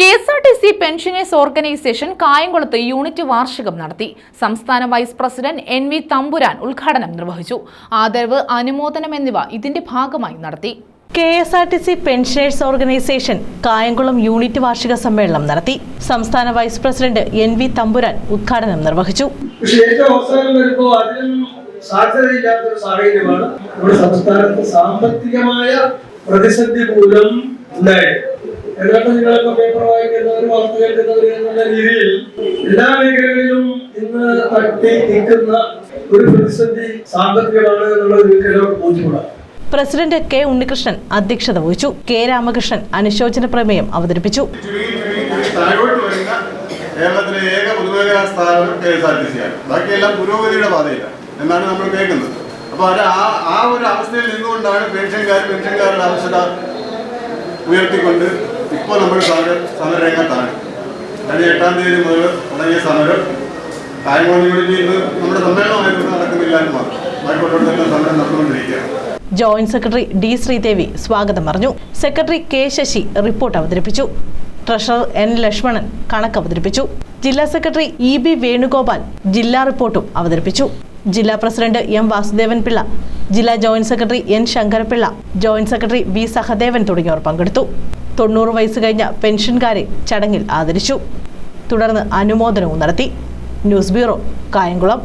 K S R T C pensioners organisation കായംകുളത്ത് unit വാർഷികം നടത്തി. സംസ്ഥാന വൈസ് പ്രസിഡന്റ് എൻ വി തമ്പുരാൻ ഉദ്ഘാടനം നിർവഹിച്ചു. ആദരവ് അനുമോദനം എന്നിവ ഇതിന്റെ ഭാഗമായി നടത്തി. K S R T C pensioners organisation Kayamkulam unit വാർഷിക സമ്മേളനം നടത്തി. സംസ്ഥാന വൈസ് പ്രസിഡന്റ് എൻ വി തമ്പുരാൻ ഉദ്ഘാടനം നിർവഹിച്ചു. സാധ്യതയില്ലാത്തൊരു സാഹചര്യമാണ് നമ്മുടെ സംസ്ഥാനത്ത് സാമ്പത്തികമായ പ്രതിസന്ധി മൂലം ഉണ്ടായത്. എന്നിട്ട് നിങ്ങളിപ്പോ പേപ്പർ വായിക്കുന്നവർ വാർത്ത കേൾക്കുന്നവർ എന്നുള്ള രീതിയിൽ എല്ലാ മേഖലകളിലും ഇന്ന് തട്ടി നിൽക്കുന്ന ഒരു പ്രതിസന്ധി സാമ്പത്തികമാണ് എന്നുള്ളത് നിങ്ങൾക്ക് എല്ലാവർക്കും ബോധ്യപ്പെടാം. പ്രസിഡന്റ് കെ ഉണ്ണികൃഷ്ണൻ അധ്യക്ഷത വഹിച്ചു. കെ രാമകൃഷ്ണൻ അനുശോചന പ്രമേയം അവതരിപ്പിച്ചു. കേരളത്തിലെ ഏക പൊതുമേഖലാ സ്ഥാപനം K S R T C ബാക്കിയെല്ലാം പുരോഗതിയുടെ പാതയിലാണ് എന്നാണ് നമ്മൾ കേൾക്കുന്നത്. അപ്പോൾ അത് ആ ആ ഒരു അവസ്ഥയിൽ നിന്നുകൊണ്ടാണ് പെൻഷൻകാർ പെൻഷൻകാരുടെ ആവശ്യത ഉയർത്തിക്കൊണ്ട് ഇപ്പോൾ നമ്മൾ സമര സമരരംഗത്താണ്. കഴിഞ്ഞ എട്ടാം തീയതി മുതൽ തുടങ്ങിയ സമരം. കായംകുളം യൂണിറ്റിൽ നമ്മുടെ സമ്മേളനമായിരുന്നു നടക്കുന്നില്ല എന്ന് ബാക്കിയുള്ളിടത്തെല്ലാം സമരം നടന്നുകൊണ്ടിരിക്കുകയാണ്. ജോയിന്റ് സെക്രട്ടറി ഡി ശ്രീദേവി സ്വാഗതം പറഞ്ഞു. സെക്രട്ടറി കെ ശശി റിപ്പോർട്ട് അവതരിപ്പിച്ചു. ട്രഷറർ എൻ ലക്ഷ്മണൻ കണക്ക് അവതരിപ്പിച്ചു. ജില്ലാ സെക്രട്ടറി ഇ ബി വേണുഗോപാൽ ജില്ലാ റിപ്പോർട്ടും അവതരിപ്പിച്ചു. ജില്ലാ പ്രസിഡന്റ് എം വാസുദേവൻ പിള്ള ജില്ലാ joint secretary N Sankarapillai joint secretary V Sahadevan തുടങ്ങിയവർ പങ്കെടുത്തു. തൊണ്ണൂറ് വയസ്സ് കഴിഞ്ഞ പെൻഷൻകാരെ ചടങ്ങിൽ ആദരിച്ചു. തുടർന്ന് അനുമോദനവും നടത്തി. News bureau Kayamkulam.